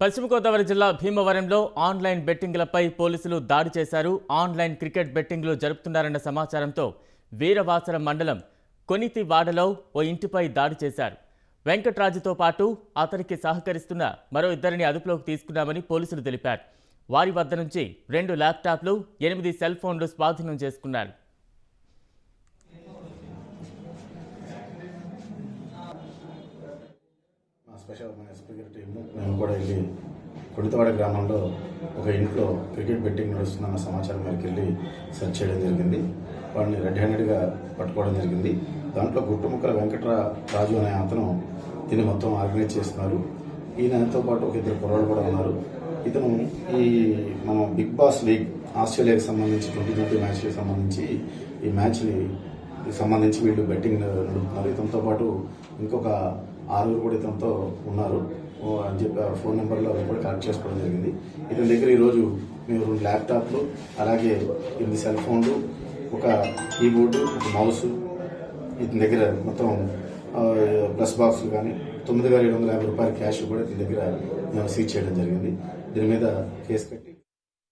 పశ్చిమ గోదావరి జిల్లా భీమవరంలో ఆన్లైన్ బెట్టింగ్లపై పోలీసులు దాడి చేశారు. ఆన్లైన్ క్రికెట్ బెట్టింగ్లు జరుపుతున్నారన్న సమాచారంతో వీరవాసరం మండలం కొనితి వాడలో ఓ ఇంటిపై దాడి చేశారు. వెంకట్రాజుతో పాటు అతనికి సహకరిస్తున్న మరో ఇద్దరిని అదుపులోకి తీసుకున్నామని పోలీసులు తెలిపారు. వారి వద్ద నుంచి రెండు ల్యాప్టాప్లు ఎనిమిది సెల్ ఫోన్లు స్వాధీనం చేసుకున్నారు. స్పెషల్ మన ఎస్పీగర్ టీము మేము కూడా వెళ్ళి కొడితవాడ గ్రామంలో ఒక ఇంట్లో క్రికెట్ బెట్టింగ్ నడుస్తుందన్న సమాచారం మేరకు వెళ్ళి సెర్చ్ చేయడం జరిగింది. వాడిని రెడ్ హ్యాండెడ్గా పట్టుకోవడం జరిగింది. దాంట్లో గుట్టుముక్కల వెంకట్రా రాజు అనే అతను దీన్ని మొత్తం ఆర్గనైజ్ చేస్తున్నారు. ఈయనతో పాటు ఒక ఇద్దరు కుర్రాళ్ళు కూడా ఉన్నారు. ఇతను ఈ మన బిగ్ బాస్ లీగ్ ఆస్ట్రేలియాకి సంబంధించి ట్వంటీ ట్వంటీ మ్యాచ్కి సంబంధించి ఈ మ్యాచ్ని సంబంధించి వీళ్ళు బెట్టింగ్ నడుపుతున్నారు. ఇతనితో పాటు ఇంకొక ఆరుగురు కూడా ఇతనితో ఉన్నారు. అని చెప్పి ఫోన్ నెంబర్లో అవి కూడా కనెక్ట్ చేసుకోవడం జరిగింది. ఇతని దగ్గర ఈరోజు మేము రెండు ల్యాప్టాప్లు అలాగే ఎనిమిది సెల్ ఫోన్లు ఒక కీబోర్డు ఒక మౌస్ ఇతని దగ్గర మొత్తం ప్లస్ బాక్స్లు కానీ తొమ్మిది వేల ఏడు వందల యాభై రూపాయల క్యాష్ కూడా ఇతని దగ్గర మేము సీజ్ చేయడం జరిగింది. దీని మీద కేసు కట్టి